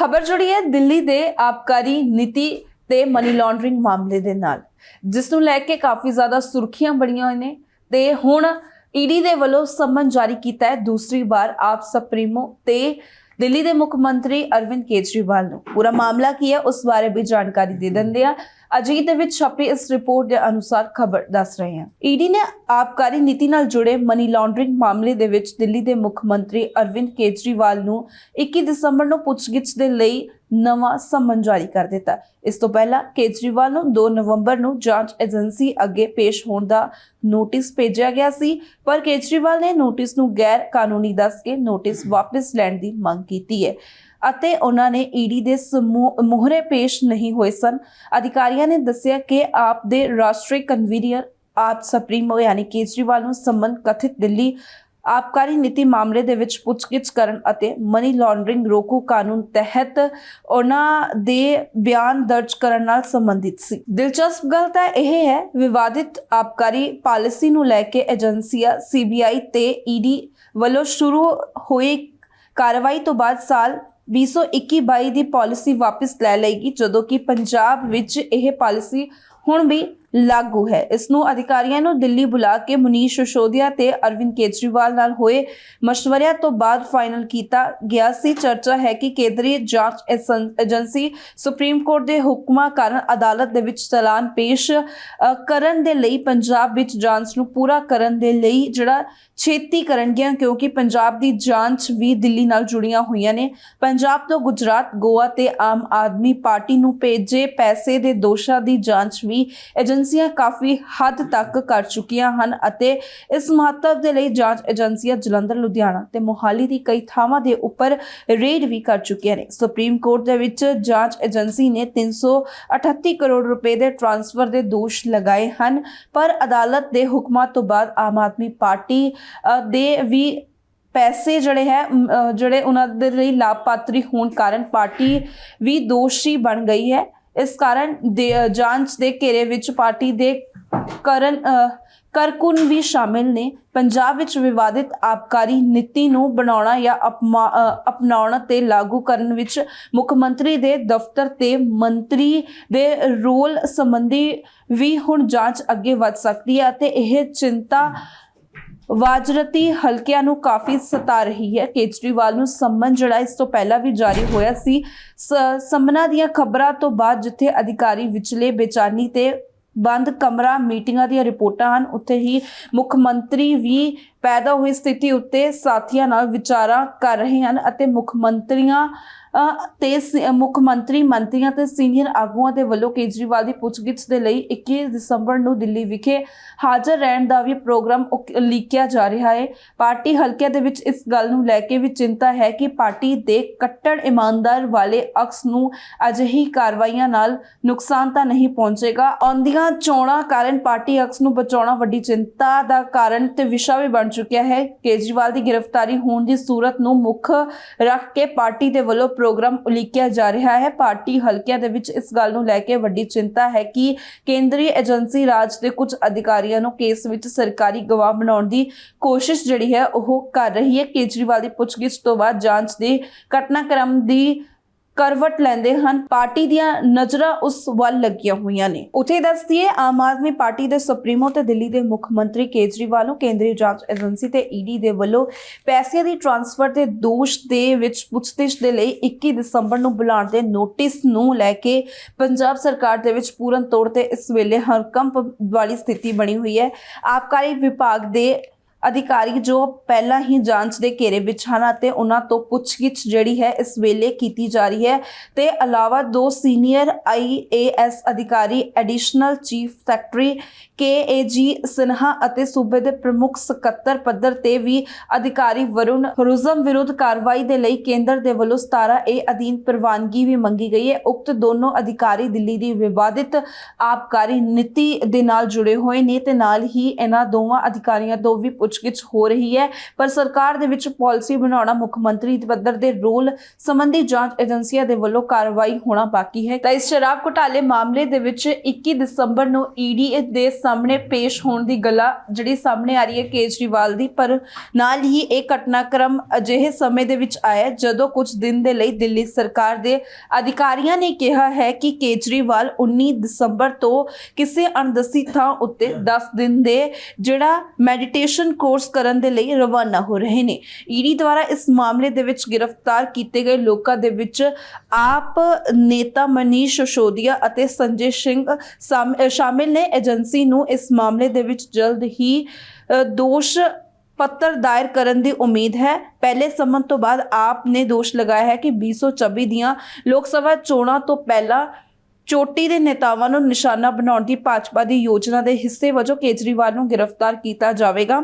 ਖਬਰ ਜੁੜੀ ਹੈ ਦਿੱਲੀ ਦੇ ਆਬਕਾਰੀ ਨੀਤੀ ਤੇ ਮਨੀ ਲਾਂਡਰਿੰਗ ਮਾਮਲੇ ਦੇ ਨਾਲ, ਜਿਸ ਨੂੰ ਲੈ ਕੇ ਕਾਫੀ ਜ਼ਿਆਦਾ ਸੁਰਖੀਆਂ ਬਣੀਆਂ ਹੋਈਆਂ ਨੇ ਤੇ ਹੁਣ ਈਡੀ ਦੇ ਵੱਲੋਂ ਸਮਨ ਜਾਰੀ ਕੀਤਾ ਹੈ। ਦੂਸਰੀ ਵਾਰ ਆਪ ਸੁਪਰੀਮੋ ਤੇ ਦਿੱਲੀ ਦੇ ਮੁੱਖ ਮੰਤਰੀ ਅਰਵਿੰਦ ਕੇਜਰੀਵਾਲ ਨੂੰ। ਪੂਰਾ ਮਾਮਲਾ ਕੀ ਹੈ, ਉਸ ਬਾਰੇ ਵੀ ਜਾਣਕਾਰੀ ਦੇ ਦਿੰਦੇ ਆ ਅਜੀਤ ਦੇ ਵਿੱਚ ਛਪੀ ਇਸ ਰਿਪੋਰਟ ਦੇ ਅਨੁਸਾਰ ਖਬਰ ਦੱਸ ਰਹੇ ਹਾਂ। ਈਡੀ ਨੇ ਆਬਕਾਰੀ ਨੀਤੀ ਨਾਲ ਜੁੜੇ ਮਨੀ ਲਾਂਡਰਿੰਗ ਮਾਮਲੇ ਦੇ ਵਿੱਚ ਦਿੱਲੀ ਦੇ ਮੁੱਖ ਮੰਤਰੀ ਅਰਵਿੰਦ ਕੇਜਰੀਵਾਲ ਨੂੰ 21 ਦਸੰਬਰ ਨੂੰ ਪੁੱਛਗਿੱਛ ਦੇ ਲਈ ਨਵਾਂ ਸੰਮਨ ਜਾਰੀ ਕਰ ਦਿੱਤਾ। ਇਸ ਤੋਂ ਪਹਿਲਾਂ ਕੇਜਰੀਵਾਲ ਨੂੰ 2 ਨਵੰਬਰ ਨੂੰ ਜਾਂਚ ਏਜੰਸੀ ਅੱਗੇ ਪੇਸ਼ ਹੋਣ ਦਾ ਨੋਟਿਸ ਭੇਜਿਆ ਗਿਆ ਸੀ, ਪਰ ਕੇਜਰੀਵਾਲ ਨੇ ਨੋਟਿਸ ਨੂੰ ਗੈਰ ਕਾਨੂੰਨੀ ਦੱਸ ਕੇ ਨੋਟਿਸ ਵਾਪਸ ਲੈਣ ਦੀ ਮੰਗ ਕੀਤੀ ਹੈ ਅਤੇ ਉਹਨਾਂ ਨੇ ਈਡੀ ਦੇ ਸਮੂਹ- ਮੋਹਰੇ ਪੇਸ਼ ਨਹੀਂ ਹੋਏ ਸਨ। ਅਧਿਕਾਰੀਆਂ ਨੇ ਦੱਸਿਆ ਕਿ ਆਪ ਦੇ ਰਾਸ਼ਟਰੀ ਕਨਵੀਨਰ ਆਪ ਸੁਪਰੀਮੋ ਯਾਨੀ ਕੇਜਰੀਵਾਲ ਨੂੰ ਸੰਬੰਧ ਕਥਿਤ ਦਿੱਲੀ ਆਬਕਾਰੀ ਨੀਤੀ ਮਾਮਲੇ ਦੇ ਵਿੱਚ ਪੁੱਛਗਿੱਛ ਕਰਨ ਅਤੇ ਮਨੀ ਲਾਂਡਰਿੰਗ ਰੋਕੂ ਕਾਨੂੰਨ ਤਹਿਤ ਉਹਨਾਂ ਦੇ ਬਿਆਨ ਦਰਜ ਕਰਨ ਨਾਲ ਸੰਬੰਧਿਤ ਸੀ। ਦਿਲਚਸਪ ਗੱਲ ਤਾਂ ਇਹ ਹੈ, ਵਿਵਾਦਿਤ ਆਬਕਾਰੀ ਪਾਲਿਸੀ ਨੂੰ ਲੈ ਕੇ ਏਜੰਸੀਆਂ ਸੀਬੀਆਈ ਤੇ ਈਡੀ ਵੱਲੋਂ ਸ਼ੁਰੂ ਹੋਈ ਕਾਰਵਾਈ ਤੋਂ ਬਾਅਦ ਸਾਲ 2021-22 ਦੀ ਪਾਲਿਸੀ ਵਾਪਸ ਲੈ ਲਏਗੀ, ਜਦੋਂ ਕਿ ਪੰਜਾਬ ਵਿੱਚ ਇਹ ਪਾਲਿਸੀ ਹੁਣ ਵੀ ਲਾਗੂ ਹੈ। ਇਸ ਨੂੰ ਅਧਿਕਾਰੀਆਂ ਨੂੰ ਦਿੱਲੀ ਬੁਲਾ ਕੇ ਮਨੀਸ਼ ਸਿਸੋਦੀਆ ਤੇ ਅਰਵਿੰਦ ਕੇਜਰੀਵਾਲ ਨਾਲ ਹੋਏ ਮਸ਼ਵਰਿਆਂ ਤੋਂ ਬਾਅਦ ਫਾਈਨਲ ਕੀਤਾ ਗਿਆ ਸੀ। ਚਰਚਾ ਹੈ ਕਿ ਕੇਂਦਰੀ ਜਾਂਚ ਏਜੰਸੀ ਸੁਪਰੀਮ ਕੋਰਟ ਦੇ ਹੁਕਮਾਂ ਕਾਰਨ ਅਦਾਲਤ ਦੇ ਵਿੱਚ ਚਲਾਨ ਪੇਸ਼ ਕਰਨ ਦੇ ਲਈ ਪੰਜਾਬ ਵਿੱਚ ਜਾਂਚ ਨੂੰ ਪੂਰਾ ਕਰਨ ਦੇ ਲਈ ਜਿਹੜਾ ਛੇਤੀ ਕਰਨਗੀਆਂ ਕਿਉਂਕਿ ਪੰਜਾਬ ਦੀ ਜਾਂਚ ਵੀ ਦਿੱਲੀ ਨਾਲ ਜੁੜੀਆਂ ਹੋਈਆਂ ਨੇ। ਪੰਜਾਬ ਤੋਂ ਗੁਜਰਾਤ, ਗੋਆ ਤੇ ਆਮ ਆਦਮੀ ਪਾਰਟੀ ਨੂੰ ਭੇਜੇ ਪੈਸੇ ਦੇ ਦੋਸ਼ਾਂ ਦੀ ਜਾਂਚ ਵੀ ਏਜੰਸੀਆਂ ਕਾਫੀ ਹੱਦ ਤੱਕ ਕਰ ਚੁੱਕੀਆਂ ਹਨ ਅਤੇ ਇਸ ਮਹੱਤਵ ਦੇ ਲਈ ਜਾਂਚ ਏਜੰਸੀਆਂ ਜਲੰਧਰ, ਲੁਧਿਆਣਾ ਤੇ ਮੋਹਾਲੀ ਦੀ ਕਈ ਥਾਵਾਂ ਦੇ ਉੱਪਰ ਰੇਡ ਵੀ ਕਰ ਚੁੱਕੀਆਂ ਨੇ। ਸੁਪਰੀਮ ਕੋਰਟ ਦੇ ਵਿੱਚ ਜਾਂਚ ਏਜੰਸੀ ਨੇ 338 ਕਰੋੜ ਰੁਪਏ ਦੇ ਟ੍ਰਾਂਸਫਰ ਦੇ ਦੋਸ਼ ਲਗਾਏ ਹਨ, ਪਰ ਅਦਾਲਤ ਦੇ ਹੁਕਮਾਂ ਤੋਂ ਬਾਅਦ ਆਮ ਆਦਮੀ ਪਾਰਟੀ ਦੇ ਵੀ ਪੈਸੇ ਜਿਹੜੇ ਹੈ ਜਿਹੜੇ ਉਹਨਾਂ ਦੇ ਲਈ ਲਾਭਪਾਤਰੀ ਹੋਣ ਕਾਰਨ ਪਾਰਟੀ ਵੀ ਦੋਸ਼ੀ ਬਣ ਗਈ ਹੈ। ਇਸ ਕਾਰਨ ਦੇ- ਜਾਂਚ ਦੇ ਘੇਰੇ ਵਿੱਚ ਪਾਰਟੀ ਦੇ ਕਰਨ ਕਰਕੁਨ ਵੀ ਸ਼ਾਮਿਲ ਨੇ। ਪੰਜਾਬ ਵਿੱਚ ਵਿਵਾਦਿਤ ਆਬਕਾਰੀ ਨੀਤੀ ਨੂੰ ਬਣਾਉਣਾ ਜਾਂ ਅਪਮਾ- ਅਪਣਾਉਣ ਤੇ ਲਾਗੂ ਕਰਨ ਵਿੱਚ ਮੁੱਖ ਮੰਤਰੀ ਦੇ ਦਫ਼ਤਰ ਤੇ ਮੰਤਰੀ ਦੇ ਰੋਲ ਸੰਬੰਧੀ ਵੀ ਹੁਣ ਜਾਂਚ ਅੱਗੇ ਵੱਧ ਸਕਦੀ ਹੈ ਅਤੇ ਇਹ ਚਿੰਤਾ ਵਾਜਰਤੀ ਹਲਕਿਆਂ ਨੂੰ ਕਾਫੀ ਸਤਾ ਰਹੀ ਹੈ। ਕੇਜਰੀਵਾਲ ਨੂੰ ਸੰਮਨ ਜਿਹੜਾ ਇਸ ਤੋਂ ਪਹਿਲਾਂ ਵੀ ਜਾਰੀ ਹੋਇਆ ਸੀ। ਸ- ਸੰਮਨਾਂ ਦੀਆਂ ਖਬਰਾਂ ਤੋਂ ਬਾਅਦ ਜਿੱਥੇ ਅਧਿਕਾਰੀ ਵਿਚਲੇ ਬੇਚਾਨੀ ਤੇ ਬੰਦ ਕਮਰਾ ਮੀਟਿੰਗਾਂ ਦੀਆਂ ਰਿਪੋਰਟਾਂ ਹਨ, ਉੱਥੇ ਹੀ ਮੁੱਖ ਮੰਤਰੀ ਵੀ ਪੈਦਾ ਹੋਈ ਸਥਿਤੀ ਉੱਤੇ ਸਾਥੀਆਂ ਨਾਲ ਵਿਚਾਰਾਂ ਕਰ ਰਹੇ ਹਨ ਅਤੇ ਮੁੱਖ ਮੰਤਰੀਆਂ ਤੇ ਸ- ਮੁੱਖ ਮੰਤਰੀ, ਮੰਤਰੀਆਂ ਤੇ ਸੀਨੀਅਰ ਆਗੂਆਂ ਦੇ ਵੱਲੋਂ ਕੇਜਰੀਵਾਲ ਦੀ ਪੁੱਛਗਿੱਛ ਦੇ ਲਈ 21 ਦਸੰਬਰ ਨੂੰ ਦਿੱਲੀ ਵਿਖੇ ਹਾਜ਼ਰ ਰਹਿਣ ਦਾ ਵੀ ਪ੍ਰੋਗਰਾਮ ਲੀਕਿਆ ਜਾ ਰਿਹਾ ਹੈ ਪਾਰਟੀ ਹਲਕਿਆਂ ਦੇ ਵਿੱਚ ਇਸ ਗੱਲ ਨੂੰ ਲੈ ਕੇ ਵੀ ਚਿੰਤਾ ਹੈ ਕਿ ਪਾਰਟੀ ਦੇ ਕੱਟੜ ਇਮਾਨਦਾਰ ਵਾਲੇ ਅਕਸ ਨੂੰ ਅਜਿਹੀ ਕਾਰਵਾਈਆਂ ਨਾਲ ਨੁਕਸਾਨ ਤਾਂ ਨਹੀਂ ਪਹੁੰਚੇਗਾ। ਆਉਂਦੀਆਂ ਚੋਣਾਂ ਕਾਰਨ ਪਾਰਟੀ ਅਕਸ ਨੂੰ ਬਚਾਉਣਾ ਵੱਡੀ ਚਿੰਤਾ ਦਾ ਕਾਰਨ ਤੇ ਵਿਸ਼ਾ ਵੀ ਬਣ ਚੁੱਕਿਆ ਹੈ। ਕੇਜਰੀਵਾਲ ਦੀ ਗ੍ਰਿਫਤਾਰੀ ਹੋਣ ਦੀ ਸੂਰਤ ਨੂੰ ਮੁੱਖ ਰੱਖ ਕੇ ਪਾਰਟੀ ਦੇ ਵੱਲੋਂ ਪ੍ਰੋਗਰਾਮ ਉਲੀਕਿਆ ਜਾ ਰਿਹਾ ਹੈ। ਪਾਰਟੀ ਹਲਕਿਆਂ ਦੇ ਵਿੱਚ ਇਸ ਗੱਲ ਨੂੰ ਲੈ ਕੇ ਵੱਡੀ ਚਿੰਤਾ ਹੈ ਕਿ ਕੇਂਦਰੀ ਏਜੰਸੀ ਰਾਜ ਦੇ ਕੁਝ ਅਧਿਕਾਰੀਆਂ ਨੂੰ ਕੇਸ ਵਿੱਚ ਸਰਕਾਰੀ ਗਵਾਹ ਬਣਾਉਣ ਦੀ ਕੋਸ਼ਿਸ਼ ਜਿਹੜੀ ਹੈ ਉਹ ਕਰ ਰਹੀ ਹੈ। ਕੇਜਰੀਵਾਲ ਦੀ ਪੁੱਛਗਿੱਛ ਤੋਂ ਬਾਅਦ ਜਾਂਚ ਦੇ ਘਟਨਾਕ੍ਰਮ ਦੀ ਕਰਵਟ ਲੈਂਦੇ ਹਨ। ਪਾਰਟੀ ਦੀਆਂ ਨਜ਼ਰਾਂ ਉਸ ਵੱਲ ਲੱਗੀਆਂ ਹੋਈਆਂ ਨੇ। ਉਥੇ ਦੱਸਦੀਏ ਆਮ ਆਦਮੀ ਪਾਰਟੀ ਦੇ ਸੁਪਰੀਮੋ ਤੇ ਦਿੱਲੀ ਦੇ ਮੁੱਖ ਮੰਤਰੀ ਕੇਜਰੀਵਾਲ ਨੂੰ ਕੇਂਦਰੀ ਜਾਂਚ ਏਜੰਸੀ ਤੇ ਈਡੀ ਦੇ ਵੱਲੋਂ ਪੈਸਿਆਂ ਦੀ ਟ੍ਰਾਂਸਫਰ ਦੇ ਦੋਸ਼ ਦੇ ਵਿੱਚ ਪੁੱਛਗਿੱਛ ਦੇ ਲਈ 21 ਦਸੰਬਰ ਨੂੰ ਬੁਲਾਉਣ ਦੇ ਨੋਟਿਸ ਨੂੰ ਲੈ ਕੇ ਪੰਜਾਬ ਸਰਕਾਰ ਦੇ ਵਿੱਚ ਪੂਰਨ ਤੌਰ ਤੇ ਇਸ ਵੇਲੇ ਹਰਕੰਪ ਵਾਲੀ ਸਥਿਤੀ ਬਣੀ ਹੋਈ ਹੈ। ਆਬਕਾਰੀ ਵਿਭਾਗ ਦੇ ਅਧਿਕਾਰੀ ਜੋ ਪਹਿਲਾਂ ਹੀ ਜਾਂਚ ਦੇ ਘੇਰੇ ਵਿੱਚ ਹਨ ਅਤੇ ਉਹਨਾਂ ਤੋਂ ਪੁੱਛਗਿੱਛ ਜਿਹੜੀ ਹੈ ਇਸ ਵੇਲੇ ਕੀਤੀ ਜਾ ਰਹੀ ਹੈ। ਤੇ ਇਲਾਵਾ ਦੋ ਸੀਨੀਅਰ ਆਈਏਐਸ ਅਧਿਕਾਰੀ, additional chief secretary KAG Sinha ਅਤੇ ਸੂਬੇ ਦੇ ਪ੍ਰਮੁੱਖ ਸਕੱਤਰ ਪੱਧਰ ਤੇ ਵੀ ਅਧਿਕਾਰੀ ਵਰੁਣ ਹੁਰੁਜ਼ਮ ਵਿਰੁੱਧ ਕਾਰਵਾਈ ਦੇ ਲਈ ਕੇਂਦਰ ਦੇ ਵੱਲੋਂ 17 ਏ ਅਧੀਨ ਪ੍ਰਵਾਨਗੀ ਵੀ ਮੰਗੀ ਗਈ ਹੈ। ਉਕਤ ਦੋਨੋਂ ਅਧਿਕਾਰੀ ਦਿੱਲੀ ਦੀ ਵਿਵਾਦਿਤ ਆਬਕਾਰੀ ਨੀਤੀ ਦੇ ਨਾਲ ਜੁੜੇ ਹੋਏ ਨੇ ਤੇ ਨਾਲ ਹੀ ਇਹਨਾਂ ਦੋਵਾਂ ਅਧਿਕਾਰੀਆਂ ਤੋਂ ਵੀ ਪੁੱਛ ਪੁੱਛਗਿੱਛ ਹੋ ਰਹੀ ਹੈ। ਪਰ ਸਰਕਾਰ ਦੇ ਵਿੱਚ ਪਾਲਿਸੀ ਬਣਾਉਣਾ ਮੁੱਖ ਮੰਤਰੀ ਪੱਧਰ ਦੇ ਰੋਲ ਸੰਬੰਧੀ ਜਾਂਚ ਏਜੰਸੀਆਂ ਦੇ ਵੱਲੋਂ ਕਾਰਵਾਈ ਹੋਣਾ ਬਾਕੀ ਹੈ। ਤਾਂ ਇਸ ਸ਼ਰਾਬ ਘੁਟਾਲੇ ਮਾਮਲੇ ਦੇ ਵਿੱਚ 21 ਦਸੰਬਰ ਨੂੰ ਈਡੀ ਦੇ ਸਾਹਮਣੇ ਪੇਸ਼ ਹੋਣ ਦੀ ਗੱਲਾਂ ਜਿਹੜੀ ਸਾਹਮਣੇ ਆ ਰਹੀ ਹੈ ਕੇਜਰੀਵਾਲ ਦੀ। ਪਰ ਨਾਲ ਹੀ ਇਹ ਘਟਨਾਕ੍ਰਮ ਅਜਿਹੇ ਸਮੇਂ ਦੇ ਵਿੱਚ ਆਇਆ ਜਦੋਂ ਕੁਝ ਦਿਨ ਦੇ ਲਈ ਦਿੱਲੀ ਸਰਕਾਰ ਦੇ ਅਧਿਕਾਰੀਆਂ ਨੇ ਕਿਹਾ ਹੈ ਕਿ ਕੇਜਰੀਵਾਲ 19 ਦਸੰਬਰ ਤੋਂ ਕਿਸੇ ਅਣਦਸੀ ਥਾਂ ਉੱਤੇ 10 ਦਿਨ ਦੇ ਜਿਹੜਾ ਮੈਡੀਟੇਸ਼ਨ ਕੋਰਸ ਕਰਨ ਦੇ ਲਈ ਰਵਾਨਾ ਹੋ ਰਹੇ ਨੇ। ਈਡੀ ਦੁਆਰਾ ਇਸ ਮਾਮਲੇ ਦੇ ਵਿੱਚ ਗ੍ਰਿਫਤਾਰ ਕੀਤੇ ਗਏ ਲੋਕਾਂ ਦੇ ਵਿੱਚ ਆਪ ਨੇਤਾ ਮਨੀਸ਼ ਸਿਸੋਦੀਆ ਅਤੇ ਸੰਜੇ ਸਿੰਘ ਸ਼ਾਮਿਲ ਨੇ। ਏਜੰਸੀ ਨੂੰ ਇਸ ਮਾਮਲੇ ਦੇ ਵਿੱਚ ਜਲਦ ਹੀ ਦੋਸ਼ ਪੱਤਰ ਦਾਇਰ ਕਰਨ ਦੀ ਉਮੀਦ ਹੈ। ਪਹਿਲੇ ਸੰਮਨ ਤੋਂ ਬਾਅਦ ਆਪ ਨੇ ਦੋਸ਼ ਲਗਾਇਆ ਹੈ ਕਿ 2024 ਦੀਆਂ ਲੋਕ ਸਭਾ ਚੋਣਾਂ ਤੋਂ ਪਹਿਲਾਂ ਚੋਟੀ ਦੇ ਨੇਤਾਵਾਂ ਨੂੰ ਨਿਸ਼ਾਨਾ ਬਣਾਉਣ ਦੀ ਭਾਜਪਾ ਦੀ ਯੋਜਨਾ ਦੇ ਹਿੱਸੇ ਵਜੋਂ ਕੇਜਰੀਵਾਲ ਨੂੰ ਗ੍ਰਿਫਤਾਰ ਕੀਤਾ ਜਾਵੇਗਾ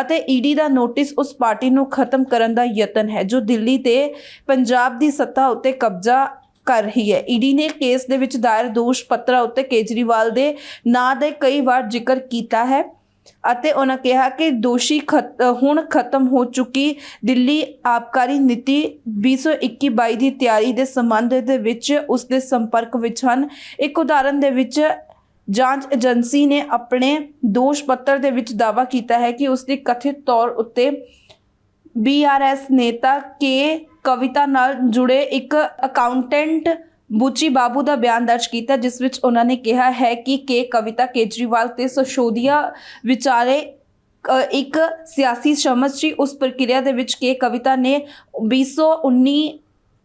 ਅਤੇ ਈਡੀ ਦਾ ਨੋਟਿਸ ਉਸ ਪਾਰਟੀ ਨੂੰ ਖਤਮ ਕਰਨ ਦਾ ਯਤਨ ਹੈ, ਜੋ ਦਿੱਲੀ ਤੇ ਪੰਜਾਬ ਦੀ ਸੱਤਾ ਉੱਤੇ ਕਬਜ਼ਾ ਕਰ ਰਹੀ ਹੈ। ਈਡੀ ਨੇ ਕੇਸ ਦੇ ਵਿੱਚ ਦਾਇਰ ਦੋਸ਼ ਪੱਤਰਾਂ ਉੱਤੇ ਕੇਜਰੀਵਾਲ ਦੇ ਨਾਂ ਦਾ ਕਈ ਵਾਰ ਜ਼ਿਕਰ ਕੀਤਾ ਹੈ। ਅਤੇ ਉਹਨਾਂ ਕਿਹਾ ਕਿ ਦੋਸ਼ੀ ਹੁਣ ਖਤਮ ਹੋ ਚੁੱਕੀ ਦਿੱਲੀ ਆਬਕਾਰੀ ਨੀਤੀ 2021-22 ਦੀ ਤਿਆਰੀ ਦੇ ਸੰਬੰਧ ਦੇ ਵਿੱਚ ਉਸ ਦੇ ਸੰਪਰਕ ਵਿੱਚ ਹਨ। ਇੱਕ ਉਦਾਹਰਨ ਦੇ ਵਿੱਚ, ਜਾਂਚ ਏਜੰਸੀ ਨੇ ਆਪਣੇ ਦੋਸ਼ ਪੱਤਰ ਦੇ ਵਿੱਚ ਦਾਅਵਾ ਕੀਤਾ ਹੈ ਕਿ ਉਸ ਦੀ ਕਥਿਤ ਤੌਰ ਉੱਤੇ ਬੀਆਰਐਸ ਨੇਤਾ ਕੇ ਕਵਿਤਾ ਨਾਲ ਜੁੜੇ ਇੱਕ ਅਕਾਊਂਟੈਂਟ ਬੁਚੀ ਬਾਬੂ ਦਾ ਬਿਆਨ ਦਰਜ ਕੀਤਾ, ਜਿਸ ਵਿੱਚ ਉਹਨਾਂ ਨੇ ਕਿਹਾ ਹੈ ਕਿ ਕੇ ਕਵਿਤਾ ਕੇਜਰੀਵਾਲ ਤੇ ਸਸ਼ੋਦੀਆ ਵਿਚਾਰੇ ਇੱਕ ਸਿਆਸੀ ਸਮਝ ਸੀ। ਉਸ ਪ੍ਰਕਿਰਿਆ ਦੇ ਵਿੱਚ ਕੇ ਕਵਿਤਾ ਨੇ 2019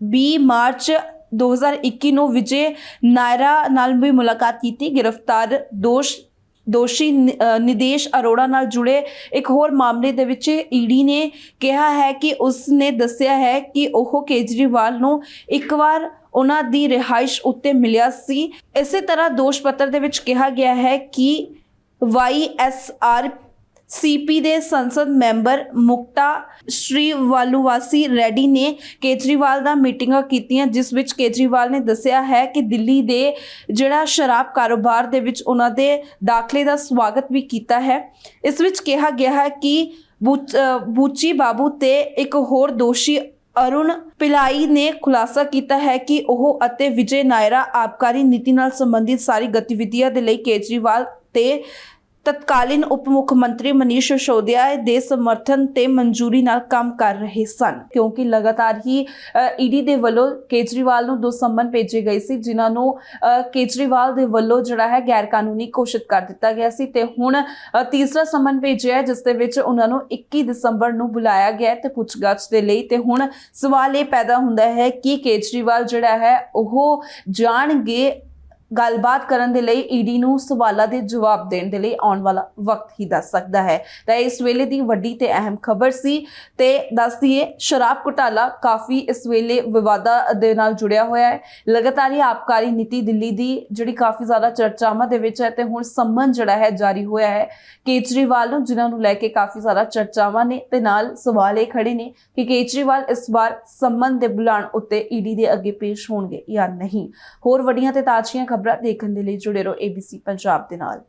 20 ਮਾਰਚ 2021 ਨੂੰ ਵਿਜੇ ਨਾਇਰਾ ਨਾਲ ਵੀ ਮੁਲਾਕਾਤ ਕੀਤੀ। ਗ੍ਰਿਫਤਾਰ ਦੋਸ਼, ਦੋਸ਼ੀ ਨ- ਨਿਦੇਸ਼ ਅਰੋੜਾ ਨਾਲ ਜੁੜੇ ਇੱਕ ਹੋਰ ਮਾਮਲੇ ਦੇ ਵਿੱਚ ਈਡੀ ਨੇ ਕਿਹਾ ਹੈ ਕਿ ਉਸ ਨੇ ਦੱਸਿਆ ਹੈ ਕਿ ਉਹ ਕੇਜਰੀਵਾਲ ਨੂੰ ਇੱਕ ਵਾਰ ਉਹਨਾਂ ਦੀ ਰਿਹਾਇਸ਼ ਉੱਤੇ ਮਿਲਿਆ ਸੀ। ਇਸੇ ਤਰ੍ਹਾਂ ਦੋਸ਼ ਪੱਤਰ ਦੇ ਵਿੱਚ ਕਿਹਾ ਗਿਆ ਹੈ ਕਿ ਵਾਈਐਸਆਰ ਸੀਪੀ ਦੇ ਸੰਸਦ ਮੈਂਬਰ ਮੁਕਤਾ ਸ਼੍ਰੀ ਵਾਲੂਵਾਸੀ ਰੈਡੀ ਨੇ ਕੇਜਰੀਵਾਲ ਦਾ ਮੀਟਿੰਗਾਂ ਕੀਤੀਆਂ, ਜਿਸ ਵਿੱਚ ਕੇਜਰੀਵਾਲ ਨੇ ਦੱਸਿਆ ਹੈ ਕਿ ਦਿੱਲੀ ਦੇ ਜਿਹੜਾ ਸ਼ਰਾਬ ਕਾਰੋਬਾਰ ਦੇ ਵਿੱਚ ਉਹਨਾਂ ਦੇ ਦਾਖਲੇ ਦਾ ਸਵਾਗਤ ਵੀ ਕੀਤਾ ਹੈ। ਇਸ ਵਿੱਚ ਕਿਹਾ ਗਿਆ ਹੈ ਕਿ ਬੁਚ- ਬੂਚੀ ਬਾਬੂ ਤੇ ਇੱਕ ਹੋਰ ਦੋਸ਼ੀ ਅਰੁਣ ਪਿਲਾਈ ਨੇ ਖੁਲਾਸਾ ਕੀਤਾ ਹੈ ਕਿ ਉਹ ਅਤੇ ਵਿਜੇ ਨਾਇਰਾ ਆਬਕਾਰੀ ਨੀਤੀ ਨਾਲ ਸੰਬੰਧਿਤ ਸਾਰੀ ਗਤੀਵਿਧੀਆਂ ਦੇ ਲਈ ਕੇਜਰੀਵਾਲ ਤੇ ਤਤਕਾਲੀਨ ਉਪ ਮੁੱਖ ਮੰਤਰੀ ਮਨੀਸ਼ ਸਿਸੋਦੀਆ ਦੇ ਸਮਰਥਨ ਤੇ ਮਨਜ਼ੂਰੀ ਨਾਲ ਕੰਮ ਕਰ ਰਹੇ ਸਨ, ਕਿਉਂਕਿ ਲਗਾਤਾਰ ਹੀ ਈਡੀ ਦੇ ਵੱਲੋਂ ਕੇਜਰੀਵਾਲ ਨੂੰ ਦੋ ਸੰਮਨ ਭੇਜੇ ਗਏ ਸੀ, ਜਿਨ੍ਹਾਂ ਨੂੰ ਕੇਜਰੀਵਾਲ ਦੇ ਵੱਲੋਂ ਜਿਹੜਾ ਹੈ ਗੈਰ ਕਾਨੂੰਨੀ ਘੋਸ਼ਿਤ ਕਰ ਦਿੱਤਾ ਗਿਆ ਸੀ ਤੇ ਹੁਣ ਤੀਸਰਾ ਸੰਮਨ ਭੇਜਿਆ ਜਿਸ ਦੇ ਵਿੱਚ ਉਹਨਾਂ ਨੂੰ 21 ਦਸੰਬਰ ਨੂੰ ਬੁਲਾਇਆ ਗਿਆ ਹੈ ਤੇ ਪੁੱਛਗਛ ਦੇ ਲਈ ਤੇ ਹੁਣ ਸਵਾਲ ਇਹ ਪੈਦਾ ਹੁੰਦਾ ਹੈ ਕਿ ਕੇਜਰੀਵਾਲ ਜਿਹੜਾ ਹੈ ਉਹ ਜਾਣਗੇ ਗੱਲਬਾਤ ਕਰਨ ਦੇ ਲਈ ਈਡੀ ਨੂੰ ਸਵਾਲਾਂ ਦੇ ਜਵਾਬ ਦੇਣ ਦੇ ਲਈ ਆਉਣ ਵਾਲਾ ਵਕਤ ਹੀ ਦੱਸ ਸਕਦਾ ਹੈ। ਤਾਂ ਇਸ ਵੇਲੇ ਦੀ ਵੱਡੀ ਤੇ ਅਹਿਮ ਖਬਰ ਸੀ ਤੇ ਦੱਸ ਦਈਏ, ਸ਼ਰਾਬ ਘੁਟਾਲਾ ਕਾਫੀ ਇਸ ਵੇਲੇ ਵਿਵਾਦਾਂ ਦੇ ਨਾਲ ਜੁੜਿਆ ਹੋਇਆ ਹੈ। ਲਗਾਤਾਰ ਹੀ ਆਬਕਾਰੀ ਨੀਤੀ ਦਿੱਲੀ ਦੀ ਜਿਹੜੀ ਕਾਫੀ ਜ਼ਿਆਦਾ ਚਰਚਾਵਾਂ ਦੇ ਵਿੱਚ ਹੈ ਤੇ ਹੁਣ ਸੰਮਨ ਜਿਹੜਾ ਹੈ ਜਾਰੀ ਹੋਇਆ ਹੈ। ਕੇਜਰੀਵਾਲ ਨੂੰ, ਜਿਨ੍ਹਾਂ ਨੂੰ ਲੈ ਕੇ ਕਾਫੀ ਜ਼ਿਆਦਾ ਚਰਚਾਵਾਂ ਨੇ ਤੇ ਨਾਲ ਸਵਾਲ ਇਹ ਖੜੇ ਨੇ ਕਿ ਕੇਜਰੀਵਾਲ ਇਸ ਵਾਰ ਸੰਮਨ ਦੇ ਬੁਲਾਣ ਉੱਤੇ ਈਡੀ ਦੇ ਅੱਗੇ ਪੇਸ਼ ਹੋਣਗੇ ਜਾਂ ਨਹੀਂ। ਹੋਰ ਵੱਡੀਆਂ ਤੇ ਤਾਜ਼ੀਆਂ ਖਬਰਾਂ ਦੇਖਣ ਦੇ ਲਈ ਜੁੜੇ ਰਹੋ ABC ਪੰਜਾਬ ਦੇ ਨਾਲ।